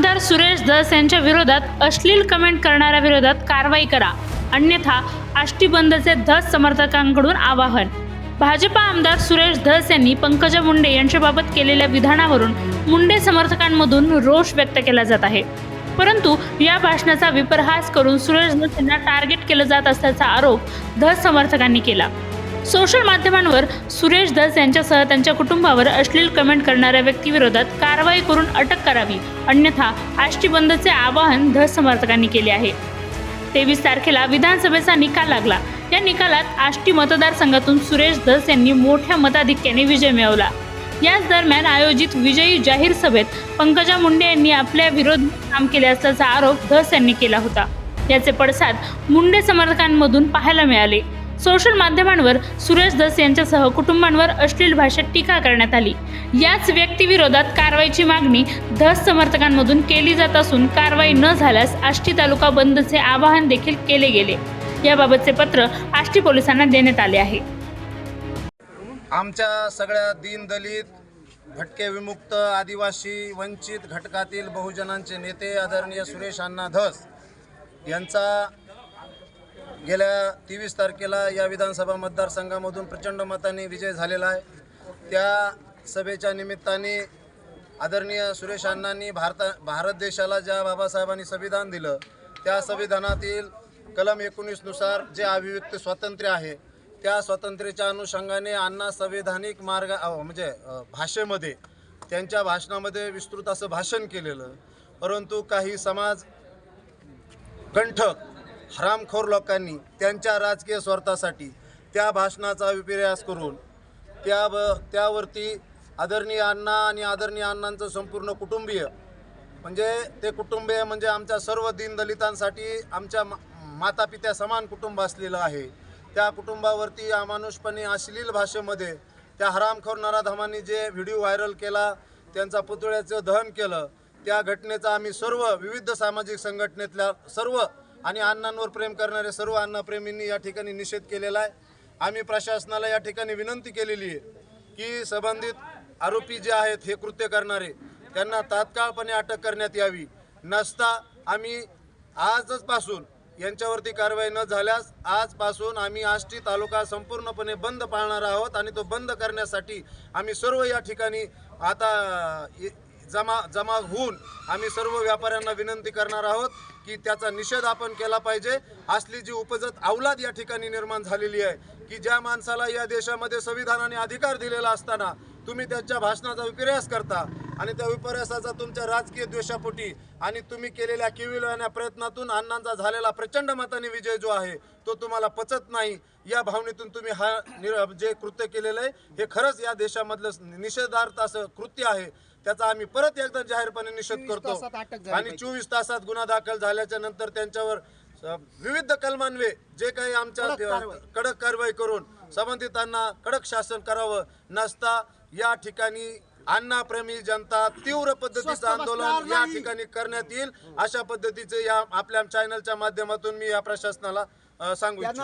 आमदार सुरेश धस यांच्या विरोधात अश्लील कमेंट करणाऱ्या विरोधात कारवाई करा. अन्यथा आष्टी बंदचे धस समर्थकांकडून आवाहन. भाजपा आमदार सुरेश धस यांनी पंकजा मुंडे यांच्याबाबत केलेल्या विधानावरून मुंडे समर्थकांमधून रोष व्यक्त केला जात आहे. परंतु या भाषणाचा विपरहास करून सुरेश धस यांना टार्गेट केलं जात असल्याचा आरोप धस समर्थकांनी केला. सोशल माध्यमांवर सुरेश धस यांच्यासह त्यांच्या कुटुंबावर अश्लील कमेंट करणाऱ्या व्यक्तीविरोधात कारवाई करून अटक करावी. अन्यथा आष्टी बंदचे आवाहन धस समर्थकांनी केले आहे. तेवीस तारखेला विधानसभेचा निकाल लागला. या निकालात आष्टी मतदारसंघातून सुरेश धस यांनी मोठ्या मताधिक्याने विजय मिळवला. याच दरम्यान आयोजित विजयी जाहीर सभेत पंकजा मुंडे यांनी आपल्या विरोध काम केले असल्याचा आरोप धस यांनी केला होता. याचे पडसाद मुंडे समर्थकांमधून पाहायला मिळाले. सोशल माध्यमांवर सुरेश धस यांच्यासह कुटुंबांवर अश्लील भाषेत टीका करण्यात आली. याच व्यक्तीविरोधात कारवाईची मागणी धस समर्थकांमधून केली जात असून कारवाई न झाल्यास आष्टी तालुका बंदचे आवाहन देखील केले गेले. याबाबतचे पत्र आष्टी पोलिसांना देण्यात आले आहे. आमच्या सगळ्या दीनदलित भटके विमुक्त आदिवासी वंचित घटकातील बहुजनांचे नेते आदरणीय सुरेश अण्णा धस यांचा गेल्या तेवीस तारखेला या विधानसभा मतदारसंघामधून प्रचंड मताने विजय झालेला आहे. त्या सभेच्या निमित्ताने आदरणीय सुरेश अण्णांनी भारता भारत देशाला ज्या बाबासाहेबांनी संविधान दिलं त्या संविधानातील कलम एकोणीसनुसार जे अभिव्यक्त स्वातंत्र्य आहे त्या स्वातंत्र्याच्या अनुषंगाने अण्णा संवैधानिक मार्ग म्हणजे भाषेमध्ये त्यांच्या भाषणामध्ये विस्तृत असं भाषण केलेलं. परंतु काही समाज कंठक हरामखोर लोकांनी त्यांच्या राजकीय स्वार्थासाठी त्या भाषणाचा विपर्यास करून त्या ब त्यावरती आदरणीय अण्णा आणि आदरणीय अण्णांचं संपूर्ण कुटुंबीय म्हणजे ते कुटुंबीय म्हणजे आमच्या सर्व दीनदलितांसाठी आमच्या मा मातापित्या समान कुटुंब असलेलं आहे. त्या कुटुंबावरती अमानुषपणे अश्लील भाषेमध्ये त्या हरामखोर नराधमांनी जे व्हिडिओ व्हायरल केला त्यांचा पुतळ्याचं दहन केलं त्या घटनेचा आम्ही सर्व विविध सामाजिक संघटनेतल्या सर्व आणि अण्णांवर प्रेम करणारे सर्व अण्णाप्रेमींनी या ठिकाणी निषेध केलेला आहे. आम्ही प्रशासनाला या ठिकाणी विनंती केलेली आहे की संबंधित आरोपी जे आहेत हे कृत्य करणारे त्यांना तात्काळपणे अटक करण्यात यावी. नसता आम्ही आजच पासून यांच्यावरती कारवाई न झाल्यास आजपासून आम्ही आष्टी तालुका संपूर्णपणे बंद पाळणार आहोत आणि तो बंद करण्यासाठी आम्ही सर्व या ठिकाणी आता जमा जमा होऊन आम्ही सर्व व्यापाऱ्यांना विनंती करणार आहोत की त्याचा निषेध आपण केला पाहिजे. असली जी उपजत अवलाद या ठिकाणी निर्माण झालेली आहे की ज्या माणसाला या देशामध्ये संविधानाने अधिकार दिलेला असताना तुम्ही त्याच्या भाषणाचा विपर्यास करता आणि त्या विपर्यासाचा तुमच्या राजकीय द्वेषापोटी आणि तुम्ही केलेल्या किविलवाण्या प्रयत्नातून अण्णांचा झालेला प्रचंड मताने विजय जो आहे तो तुम्हाला पचत नाही. या भावनेतून तुम्ही हा जे कृत्य केलेलं आहे हे खरंच या देशामधलं निषेधार्थ असं कृत्य आहे. त्याचा आम्ही परत एकदा जाहीरपणे निषेध करतो. आणि चोवीस तासात गुन्हा दाखल झाल्याच्यानंतर त्यांच्यावर विविध कलमान्वे जे काही आमच्या कडक कारवाई. करून संबंधितांना कडक शासन करावं. नसता या ठिकाणी अण्णाप्रेमी जनता तीव्र पद्धतीचं आंदोलन या ठिकाणी करण्यात येईल. अशा पद्धतीचे या आपल्या चॅनलच्या माध्यमातून मी या प्रशासनाला सांगू इच्छितो.